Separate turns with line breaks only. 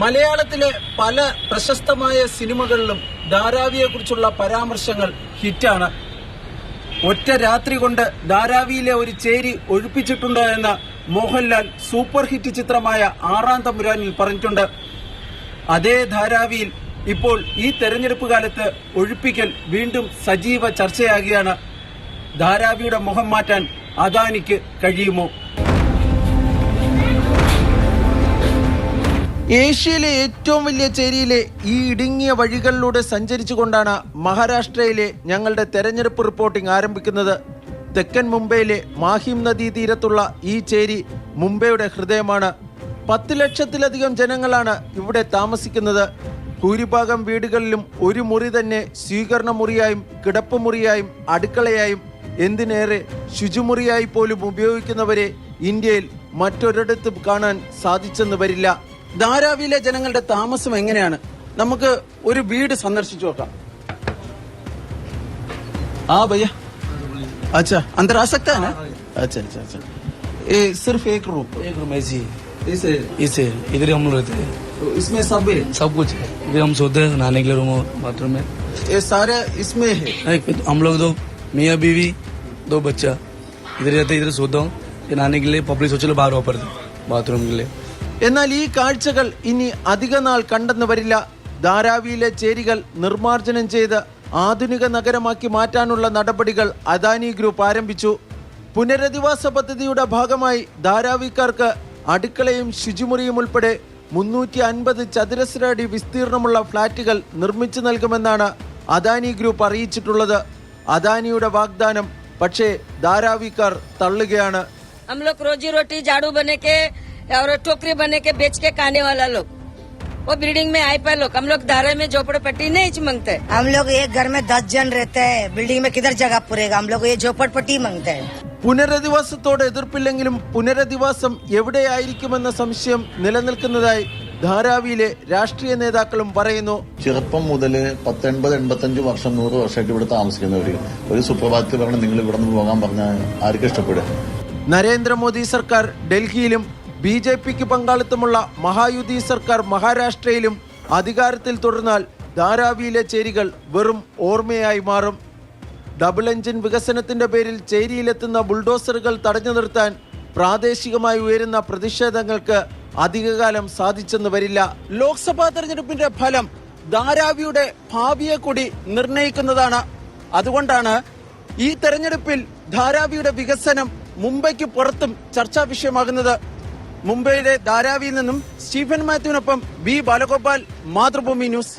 മലയാളത്തിലെ പല പ്രശസ്തമായ സിനിമകളിലും ധാരാവിയെ കുറിച്ചുള്ള പരാമർശങ്ങൾ ഹിറ്റാണ്. ഒറ്റ രാത്രി കൊണ്ട് ധാരാവിയിലെ ഒരു ചേരി ഒഴിപ്പിച്ചിട്ടുണ്ട് എന്ന് മോഹൻലാൽ സൂപ്പർ ഹിറ്റ് ചിത്രമായ ആറാം തമ്പുരാനിൽ പറഞ്ഞിട്ടുണ്ട്. അതേ ധാരാവിയിൽ ഇപ്പോൾ ഈ തെരഞ്ഞെടുപ്പ് കാലത്ത് ഒഴിപ്പിക്കൽ വീണ്ടും സജീവ ചർച്ചയാകുകയാണ്. ധാരാവിയുടെ മുഖം മാറ്റാൻ അദാനിക്ക് കഴിയുമോ? ഏഷ്യയിലെ ഏറ്റവും വലിയ ചേരിയിലെ ഈ ഇടുങ്ങിയ വഴികളിലൂടെ സഞ്ചരിച്ചുകൊണ്ടാണ് മഹാരാഷ്ട്രയിലെ ഞങ്ങളുടെ തെരഞ്ഞെടുപ്പ് റിപ്പോർട്ടിംഗ് ആരംഭിക്കുന്നത്. തെക്കൻ മുംബൈയിലെ മാഹിം നദീ തീരത്തുള്ള ഈ ചേരി മുംബൈയുടെ ഹൃദയമാണ്. പത്ത് ലക്ഷത്തിലധികം ജനങ്ങളാണ് ഇവിടെ താമസിക്കുന്നത്. ഭൂരിഭാഗം വീടുകളിലും ഒരു മുറി തന്നെ സ്വീകരണ മുറിയായും കിടപ്പുമുറിയായും അടുക്കളയായും എന്തിനേറെ ശുചിമുറിയായി പോലും ഉപയോഗിക്കുന്നവരെ ഇന്ത്യയിൽ മറ്റൊരിടത്തും കാണാൻ സാധിച്ചെന്ന് വരില്ല. ധാരാവിയിലെ ജനങ്ങളുടെ താമസം എങ്ങനെയാണ് നമുക്ക് ഒരു വീട് സന്ദർശിച്ചു നോക്കാം ആ भैया अच्छा अंदर आ सकता है ना अच्छा अच्छा अच्छा ये सिर्फ एक रूम
एक रूम ऐसी है
इसे
इसे इधर ही हम लोग रहते हैं
तो इसमें सब है
सब कुछ है इधर हम सोते हैं नहाने के लिए रूम और बाथरूम में
ये सारे इसमें है
एक फिर हम लोग दो मियाँ बीवी दो बच्चा इधर रहते हैं, इधर सोता हूँ फिर नहाने के लिए पब्लिक शौचालय बाहर वापर बाथरूम के लिए
എന്നാൽ ഈ കാഴ്ചകൾ ഇനി അധികനാൾ കണ്ടെന്ന് വരില്ല. ധാരാവിയിലെ ചേരികൾ നിർമ്മാർജനം ചെയ്ത് ആധുനിക നഗരമാക്കി മാറ്റാനുള്ള നടപടികൾ അദാനി ഗ്രൂപ്പ് ആരംഭിച്ചു. പുനരധിവാസ പദ്ധതിയുടെ ഭാഗമായി ധാരാവിക്കാർക്ക് അടുക്കളയും ശുചിമുറിയും ഉൾപ്പെടെ മുന്നൂറ്റി അൻപത് ചതുരശ്ര അടി വിസ്തീർണമുള്ള ഫ്ളാറ്റുകൾ നിർമ്മിച്ചു നൽകുമെന്നാണ് അദാനി ഗ്രൂപ്പ് അറിയിച്ചിട്ടുള്ളത്. അദാനിയുടെ വാഗ്ദാനം പക്ഷേ ധാരാവിക്കാർ തള്ളുകയാണ്.
റോജി റോട്ടി ജാഡു और टोकरी बने के बेच के खाने वाला लोग वो बिल्डिंग में आए पर लोग हम लोग धारे में झोपड़पट्टी नहीं मांगते
हम लोग एक घर में दस जन रहते हैं बिल्डिंग में किधर जगह पूरेगा हम लोग ये झोपड़पट्टी मांगते हैं
പുനരധിവാസത്തോട് എതിർപ്പില്ലെങ്കിലും പുനരധിവാസം എവിടെയായിരിക്കുമെന്ന സംശയം നിലനിൽക്കുന്നതായി ധാരാവിയിലെ രാഷ്ട്രീയ നേതാക്കളും പറയുന്നു
ചെറുപ്പം മുതൽ പത്തൊൻപത് എൺപത്തഞ്ച് വർഷം നൂറ് വർഷമായിട്ട് ഇവിടെ താമസിക്കുന്നവര് ഒരു സുപ്രഭാതത്തിൽ പറഞ്ഞ് നിങ്ങൾ ഇവിടെ നിന്ന് പോകാൻ പറഞ്ഞാൽ ആർക്കും ഇഷ്ടപ്പെടുക
നരേന്ദ്രമോദി സർക്കാർ ഡൽഹിയിലും ബി ജെ പിക്ക് പങ്കാളിത്തമുള്ള മഹായുതി സർക്കാർ മഹാരാഷ്ട്രയിലും അധികാരത്തിൽ തുടർന്നാൽ ധാരാവിയിലെ ചേരികൾ വെറും ഓർമ്മയായി മാറും. ഡബിൾ എഞ്ചിൻ വികസനത്തിന്റെ പേരിൽ ചേരിയിലെത്തുന്ന ബുൾഡോസറുകൾ തടഞ്ഞു നിർത്താൻ പ്രാദേശികമായി ഉയരുന്ന പ്രതിഷേധങ്ങൾക്ക് അധികകാലം സാധിച്ചെന്ന് വരില്ല. ലോക്സഭാ തെരഞ്ഞെടുപ്പിന്റെ ഫലം ധാരാവിയുടെ ഭാവിയെ കൂടി നിർണയിക്കുന്നതാണ് അതുകൊണ്ടാണ് ഈ തെരഞ്ഞെടുപ്പിൽ ധാരാവിയുടെ വികസനം മുംബൈക്ക് പുറത്തും ചർച്ചാ വിഷയമാകുന്നത്. മുംബൈയിലെ ധാരാവിയിൽ നിന്നും സ്റ്റീഫൻ മാത്യുവിനൊപ്പം ബി ബാലഗോപാൽ മാതൃഭൂമി ന്യൂസ്.